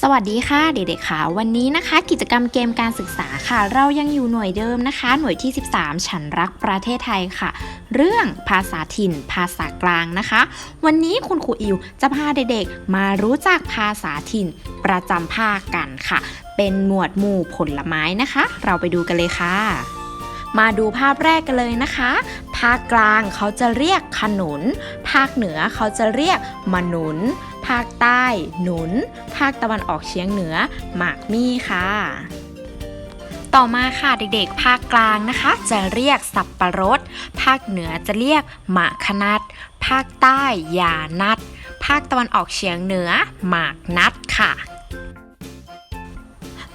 สวัสดีค่ะเด็กๆค่ะ วันนี้นะคะ กิจกรรมเกมการศึกษาค่ะ เรายังอยู่หน่วยเดิมนะคะ หน่วยที่ 13 ฉันรักประเทศไทยค่ะ เรื่องภาษาถิ่น ภาษากลางนะคะ วันนี้คุณครูอิวจะพาเด็กๆ มารู้จักภาษาถิ่นประจำภาคกันค่ะ เป็นหมวดหมู่ผลไม้นะคะ เราไปดูกันเลยค่ะ มาดูภาพแรกกันเลยนะคะ ภาคกลางเขาจะเรียกขนุน ภาคเหนือเขาจะเรียกมะนุน ภาคใต้ หนุน ภาคตะวันออกเฉียงเหนือ หมากมี่ค่ะ ต่อมาค่ะเด็กๆ ภาคกลางนะคะ จะเรียกสับปะรด ภาคเหนือจะเรียกหมากคนัด ภาคใต้ยานัด ภาคตะวันออกเฉียงเหนือ หมากนัดค่ะ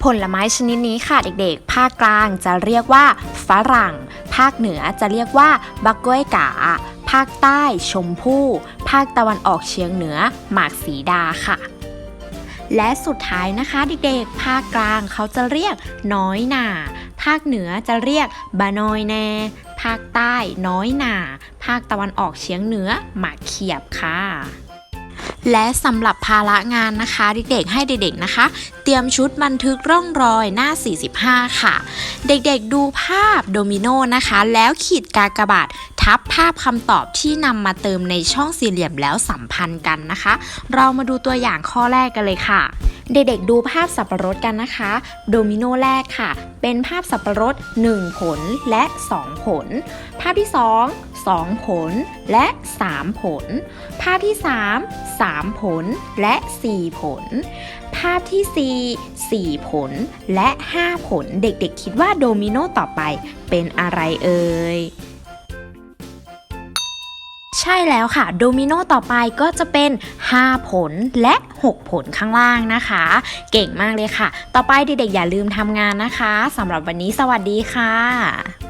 ผลไม้ชนิดนี้ค่ะเด็กๆ ภาคกลางจะเรียกว่าฝรั่ง ภาคเหนือจะเรียกว่าบักกล้วยกา ภาคใต้ชมพู่ ภาคตะวันออกเฉียงเหนือ หมากสีดาค่ะ และสุดท้ายนะคะเด็กๆ ภาคกลางเขาจะเรียกน้อยหนา ภาคเหนือจะเรียกบานอยแน ภาคใต้น้อยหนา ภาคตะวันออกเฉียงเหนือ หมากเขียบค่ะและสำหรับภาระงานนะคะ เด็กๆให้เด็กๆนะคะ เตรียมชุดบันทึกร่องรอยหน้า 45 ค่ะ เด็กๆดูภาพโดมิโนนะคะ แล้วขีดกากบาท ทับภาพคำตอบที่นำมาเติมในช่องสี่เหลี่ยมแล้วสัมพันธ์กันนะคะ เรามาดูตัวอย่างข้อแรกกันเลยค่ะ เด็กๆดูภาพสับปะรดกันนะคะ โดมิโนแรกค่ะ เป็นภาพสับปะรด 1 ผลและ 2 ผล ภาพที่ 2 2 ผลและ 3 ผล ภาพที่ 3 3 ผลและ 4 ผล ภาพที่ 4 4 ผลและ 5 ผล เด็กๆ คิดว่าโดมิโนต่อไปเป็นอะไรเอ่ย ใช่แล้วค่ะ โดมิโนต่อไปก็จะเป็น 5 ผลและ 6 ผลข้างล่างนะคะ เก่งมากเลยค่ะ ต่อไปเด็กๆอย่าลืมทำงานนะคะสำหรับวันนี้สวัสดีค่ะ